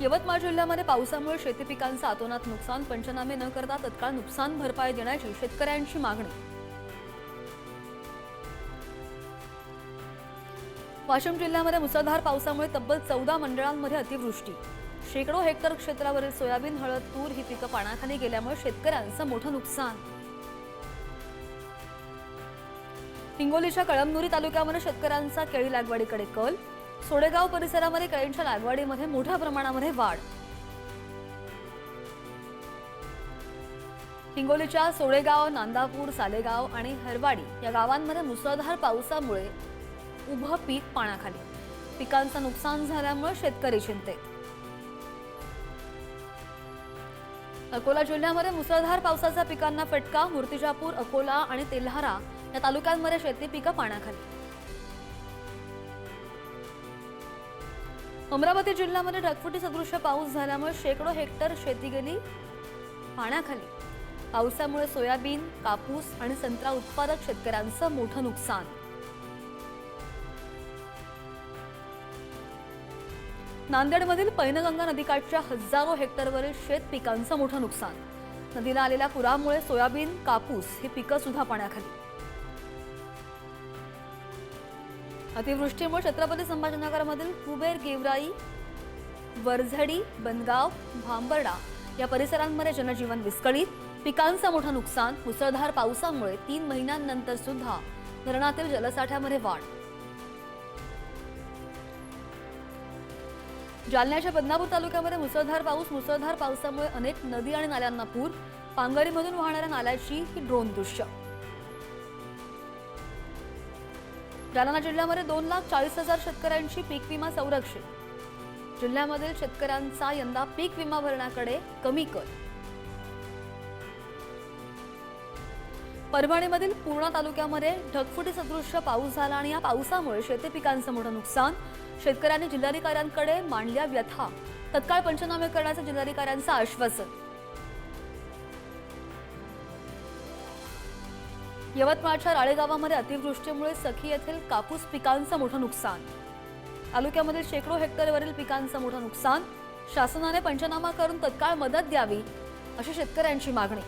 यवतमाळ जिल्ह्यामध्ये पावसामुळे शेती पिकांचं अतोनात नुकसान पंचनामे न करता तत्काळ नुकसान भरपाई देण्याची शेतकऱ्यांची मागणी. वाशिम जिल्ह्यामध्ये मुसळधार पावसामुळे तब्बल चौदा मंडळांमध्ये अतिवृष्टी. शेकडो हेक्टर क्षेत्रावरील सोयाबीन हळद तूर ही पिकं पाण्याखाली गेल्यामुळे शेतकऱ्यांचं मोठं नुकसान. हिंगोलीच्या कळमनुरी तालुक्यामध्ये शेतकऱ्यांचा केळी लागवडीकडे कल सोडेगाव परिसरामध्ये केळींच्या लागवडीमध्ये मोठ्या प्रमाणामध्ये वाढ. हिंगोलीच्या सोडेगाव नांदापूर सालेगाव आणि हरवाडी या गावांमध्ये मुसळधार पावसामुळे उभं पीक पाण्याखाली. पिकांचं नुकसान झाल्यामुळे शेतकरी चिंतेत. अकोला जिल्ह्यामध्ये मुसळधार पावसाचा पिकांना फटका मूर्तिजापूर अकोला आणि तेल्हारा या तालुक्यांमध्ये शेती पिकं पाण्याखाली. अमरावती जिल्ह्यामध्ये ढगफुटी सदृश्य पाऊस झाल्यामुळे शेकडो हेक्टर शेती गेली पाण्याखाली. पावसामुळे सोयाबीन कापूस आणि संत्रा उत्पादक शेतकऱ्यांचं मोठं नुकसान. नांदेडमधील पैनगंगा नदीकाठच्या हजारो हेक्टरवरील शेत पिकांचं मोठं नुकसान. नदीला आलेल्या पुरामुळे सोयाबीन कापूस ही पिकं सुद्धा पाण्याखाली. अतिवृष्टीमुळे छत्रपती संभाजीनगरमधील कुबेर गेवराई वरझडी बनगाव भांबर्डा या परिसरांमध्ये जनजीवन विस्कळीत. पिकांचं मोठं नुकसान मुसळधार पावसामुळे तीन महिन्यांनंतर सुद्धा धरणातील जलसाठ्यामध्ये वाढ. जालन्याच्या बदनापूर तालुक्यामध्ये मुसळधार पाऊस मुसळधार पावसामुळे अनेक नदी आणि नाल्यांना पूर. पांगरीमधून वाहणाऱ्या नाल्याची ही ड्रोन दृश्य. जालना जिल्ह्यामध्ये दोन लाख चाळीस हजार शेतकऱ्यांची पीक विमा संरक्षित. जिल्ह्यामधील शेतकऱ्यांचा यंदा पीक विमा भरण्याकडे कमी कर परभणीमधील पूर्णा तालुक्यामध्ये ढगफुटी सदृश्य पाऊस झाला आणि या पावसामुळे शेती पिकांचं मोठं नुकसान. शेतकऱ्यांनी जिल्हाधिकाऱ्यांकडे मांडल्या व्यथा. तत्काळ पंचनामे करण्याचं जिल्हाधिकाऱ्यांचं आश्वासन. यवतमाळच्या राळेगावामध्ये अतिवृष्टीमुळे सखी येथील कापूस पिकांचं मोठं नुकसान. तालुक्यामधील शेकडो हेक्टरवरील पिकांचं मोठं नुकसान. शासनाने पंचनामा करून तत्काळ मदत द्यावी अशी शेतकऱ्यांची मागणी.